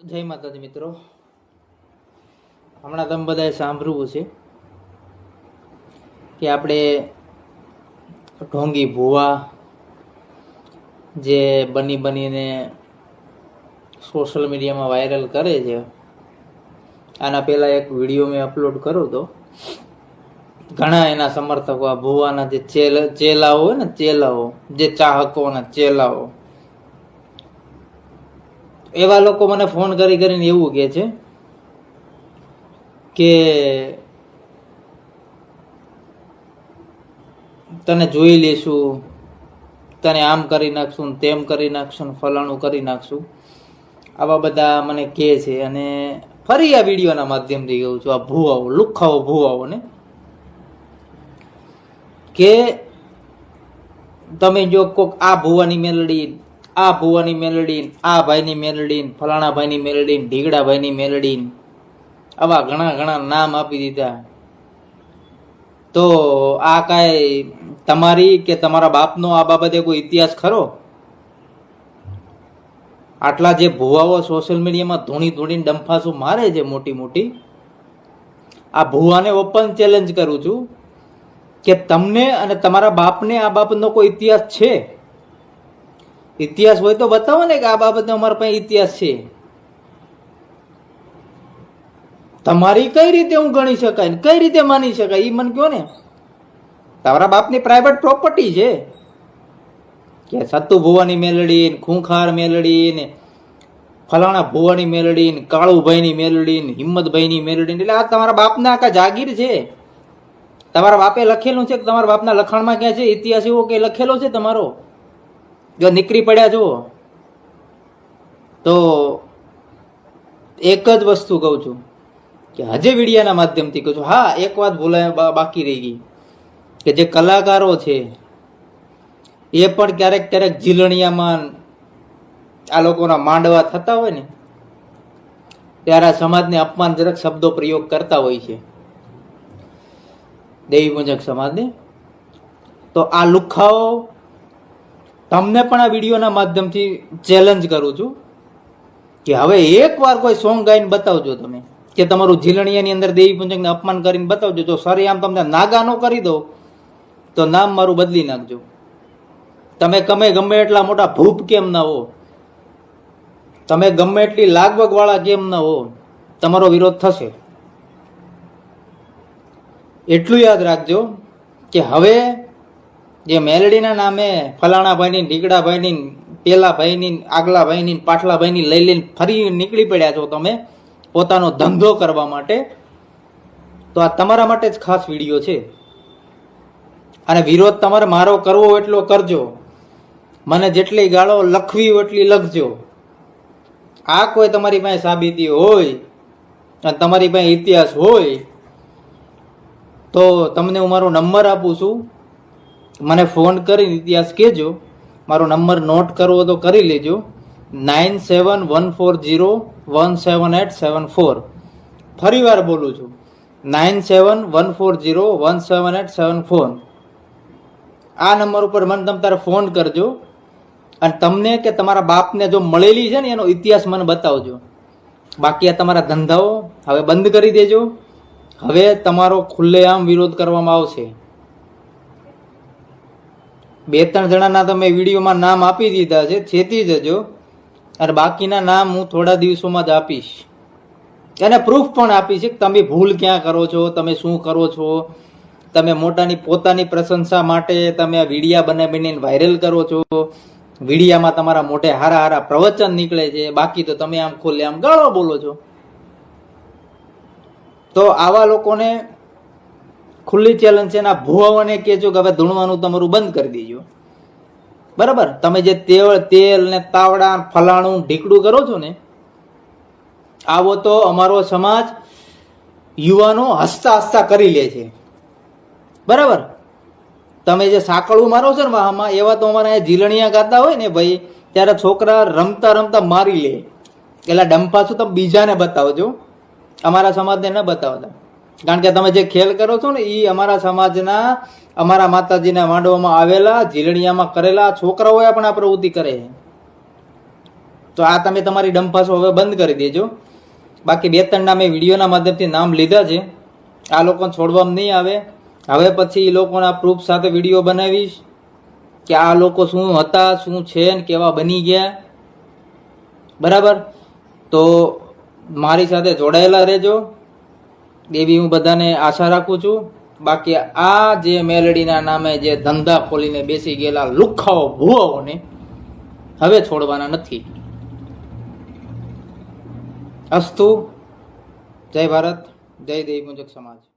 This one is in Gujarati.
જય માતાજી મિત્રો. હમણાં તમે બધાએ સાંભળવું છે કે આપણે ઢોંગી ભૂવા, જે બની બનીને સોશિયલ મીડિયામાં વાયરલ કરે છે, આના પહેલાં એક વીડિયો મેં અપલોડ કર્યો હતો. ઘણા એના સમર્થકો આ ભૂવાના જે ચેલ, ચેલાઓ હોય ને, ચેલાઓ, જે ચાહકોના ચેલાઓ એવા લોકો મને ફોન કરી કરીને એવું કહે છે કે તને જોઈ લેશું તને આમ કરી નાખશું તેમ કરી નાખશું ફલાણું કરી નાખશું. આવા બધા મને કહે છે અને ફરી આ વિડીયોના માધ્યમથી કહું છું, આ ભૂવાઓ, લુખાઓ ભૂવાઓ ને કે તમે જો કોક આ ભૂવાની મેલડી આ ભુવાની મેલડી આ ભાઈની મેલડી ફલાણા ભાઈની મેલડી ઢીગડા ભાઈની મેલડી આવા ઘણા ઘણા નામ આપી દીધા. તો આ કાંઈ તમારી કે તમારા બાપનો આ બાબતે કોઈ ઇતિહાસ ખરો? આટલા જે ભુવાઓ સોશિયલ મીડિયામાં ધૂણી ધૂણીને ડંફાસું મારે છે મોટી મોટી. આ ભુવાને ઓપન ચેલેન્જ કરું છું કે તમને અને તમારા બાપને આ બાબતનો કોઈ ઇતિહાસ છે? ઇતિહાસ હોય તો બતાવો ને કે આ બાબતનો અમારા પાસે ઇતિહાસ છે. તમારી કઈ રીતે હું ગણી શકાય કઈ રીતે માની શકાય એ મને કહો ને. તમારા બાપની પ્રાઇવેટ પ્રોપર્ટી છે. કે સત્તુ ભુવાની મેલડી ખૂંખાર મેલડી ને ફલાણા ભુવાની મેલડી ને કાળુભાઈની મેલડી ને હિંમતભાઈની મેલડી એટલે આ તમારા બાપના આખા જાગીર છે. તમારા બાપે લખેલું છે કે તમારા બાપના લખાણમાં ક્યાં છે? ઇતિહાસ એવો કે લખેલો છે તમારો? જો નીકળી પડ્યા છો તો એક જ વસ્તુ કહું છું કે હજે વિડિયાના માધ્યમથી કહું છું, હા, એક વાત ભૂલાય બાકી રહી ગઈ. કે જે કલાકારો છે, એ પણ ક્યારેક ક્યારેક ઝીલણિયામાં આ લોકોના માંડવા થતા હોય ને, ત્યારે આ સમાજને અપમાનજનક શબ્દો પ્રયોગ કરતા હોય છે. દેવી મુજબ સમાજને. તો આ લુખાઓ તમને પણ આ વિડીયોના માધ્યમથી ચેલેન્જ કરું છું કે હવે એકવાર કોઈ સોંગ ગાઈને બતાવજો તમે. કે તમારું ઝીલણિયાની અંદર દેવી પૂજકને અપમાન કરીને બતાવજો. જો સરે આમ તમને નાગા નો કરી દો, તો નામ મારું બદલી નાખજો. તમે ગમે ગમે એટલા મોટા ભૂપ કેમ ના હો? તમે ગમે એટલી લાગવગ વાળા કેમ ના હો? તમારો વિરોધ થશે. એટલું યાદ રાખજો કે હવે જે મેલડીના નામે ફલાણા ભાઈની ઢીકડા ભાઈની, પેલા ભાઈની, આગલા ભાઈની, પાછલા ભાઈની લઈ લઈને ફરી નીકળી પડ્યા છો તમે પોતાનો ધંધો કરવા માટે, તો આ તમારા માટે જ ખાસ વીડિયો છે. અને વિરોધ તમારે મારો કરવો એટલો કરજો. મને જેટલી ગાળો લખવી એટલી લખજો. આ કોઈ તમારી પાસે સાબિતી હોય અને તમારી પાસે ઇતિહાસ હોય, તો તમને હું મારો નંબર આપું છું. મને ફોન કરીને ઇતિહાસ કહેજો, મારો નંબર નોટ કરવો તો કરી લેજો, nine seven one four zero one seven eight seven four. ફરી વાર બોલું છું, nine seven one four zero one seven eight seven four. આ નંબર ઉપર મને તમે તારે ફોન કરજો, અને તમને કે તમારા બાપને જો મળેલી છે ને એનો ઇતિહાસ મને બતાવજો. બાકી આ તમારા ધંધાઓ હવે બંધ કરી દેજો. હવે તમારો ખુલ્લેઆમ વિરોધ કરવામાં આવશે. બે ત્રણ જણાના તમે વિડીયોમાં નામ આપી દીધા છે, છેતી જજો અને બાકીના નામ હું થોડા દિવસોમાં જ આપીશ. એને પ્રૂફ પણ આપીશ કે તમે ભૂલ ક્યાં કરો છો, તમે શું કરો છો, તમે મોટાની પોતાની પ્રશંસા માટે તમે આ વિડીયા બનાવીને વાયરલ કરો છો. વિડીયામાં તમારા મોઢે હારા હારા પ્રવચન નીકળે છે, બાકી તો તમે આમ ખોલે, આમ ગાળો બોલો છો. તો આવા લોકોને ખુલ્લી ચેલેન્જ છે ને ભુવાઓને કહેજો કે હવે ધૂણવાનું તમારું બંધ કરી દેજો. બરાબર? તમે જે તેલ તેલ ને તાવડા ફલાણું ઢીકડું કરો છો ને, આવો તો અમારો સમાજ યુવાનો હસતા હસતા કરી લે છે. બરાબર? તમે જે સાંકળું મારો છો ને વાહમાં, એવા તો અમારા અહીંયા ઝીલણિયા ગાતા હોય ને ભાઈ, ત્યારે છોકરા રમતા રમતા મારી લે. એટલે ડંપાસું તમે બીજાને બતાવજો. અમારા સમાજને ન બતાવતા. કારણ કે તમે જે ખેલ કરો છો ને એ અમારા સમાજના, અમારા માતાજીના માંડવામાં આવેલા, ઝીલણિયામાં કરેલા છોકરાઓએ પણ આ પ્રવૃત્તિ કરે છે. તો આ તમે તમારી ડંફાસો હવે બંધ કરી દેજો. બાકી બે ત્રણના મેં વિડીયોના માધ્યમથી નામ લીધા છે. આ લોકોને છોડવામાં નહીં આવે. હવે પછી એ લોકોના પ્રૂફ સાથે વીડિયો બનાવીશ કે આ લોકો શું હતા, શું છે ને કેવા બની ગયા. બરાબર? તો મારી સાથે જોડાયેલા રહેજો. એવી હું બધાને આશા રાખું છું. બાકી આ જે મેલડીના નામે જે ધંધા ખોલીને બેસી ગયેલા લુખાઓ ભૂવાઓને હવે છોડવાના નથી. અસ્તુ. જય ભારત. જય દેવ મુજબ સમાજ.